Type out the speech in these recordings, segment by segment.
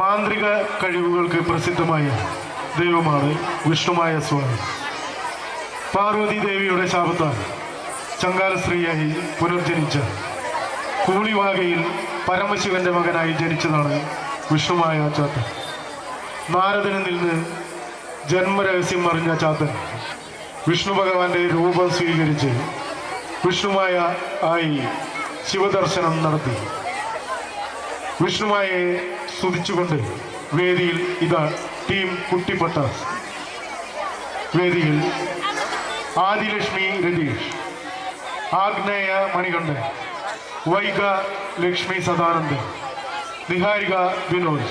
മാന്ത്രിക കഴിവുകൾക്ക് പ്രസിദ്ധമായ ദൈവമാണ് വിഷ്ണുമായ സ്വാമി. പാർവതി ദേവിയുടെ ശാപത്താൽ ചങ്കാല സ്ത്രീയായി പുനർജനിച്ച കൂളിവാകയിൽ പരമശിവന്റെ മകനായി ജനിച്ചതാണ് വിഷ്ണുമായ ചാത്തൻ. നാരദനിൽ നിന്ന് ജന്മരഹസ്യം അറിഞ്ഞ ചാത്തൻ വിഷ്ണു ഭഗവാന്റെ രൂപം സ്വീകരിച്ച് വിഷ്ണുമായ ആയി ശിവദർശനം നടത്തി. വിഷ്ണുമായെ സ്തുതിച്ചുകൊണ്ട് വേദിയിൽ ഇതാ ടീം കുട്ടിപ്പട്ട. വേദിയിൽ ആദിലക്ഷ്മി രതീഷ് ആഗ്നേയ മണികണ്ഠൻ വൈക ലക്ഷ്മി സദാനന്ദൻ നിഹാരിക വിനോദ്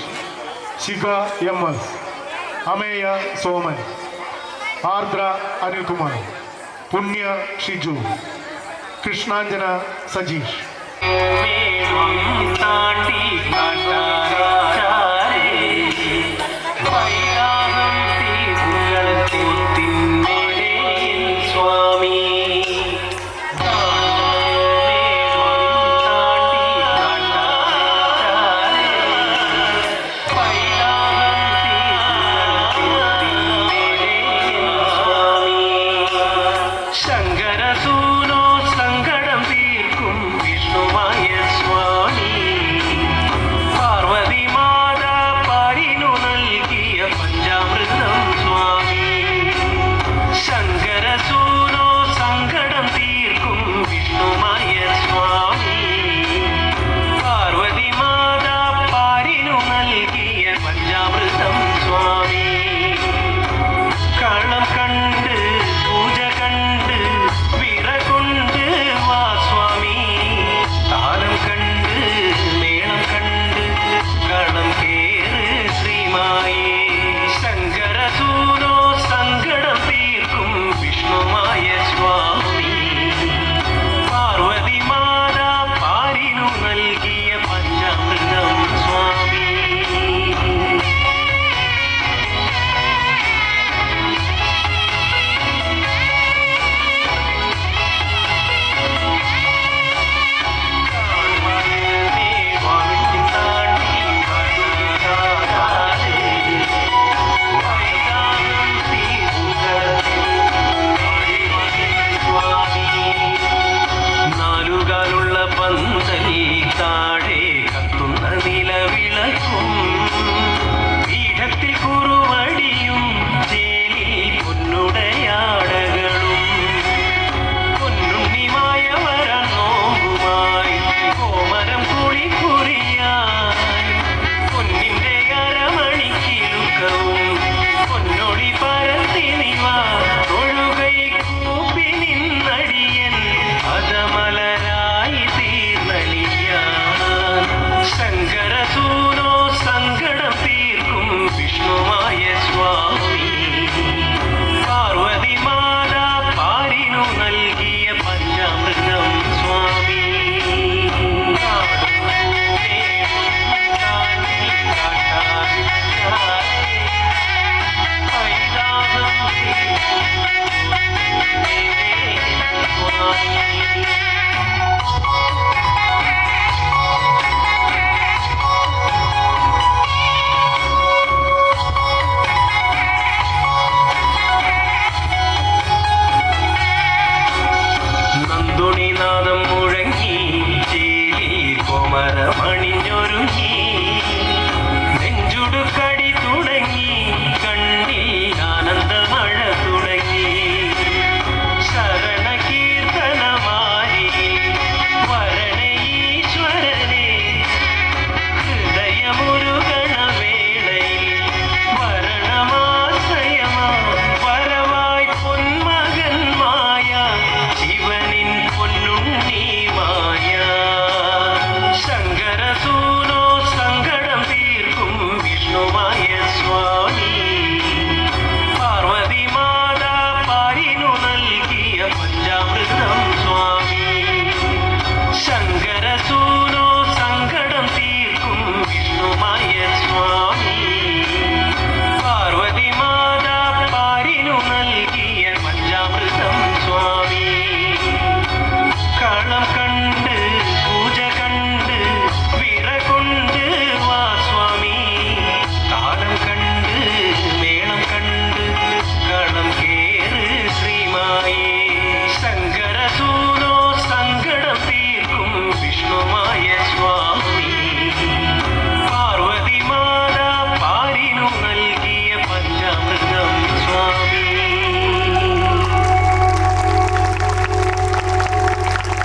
ശിഖ എം എസ് അമേയ സോമൻ ആർദ്ര അനിൽകുമാർ പുണ്യ ഷിജു കൃഷ്ണാഞ്ജന സജീഷ്. தாண்டி காட்டாரா ತಿರುಗಿಯ மரணம் கண்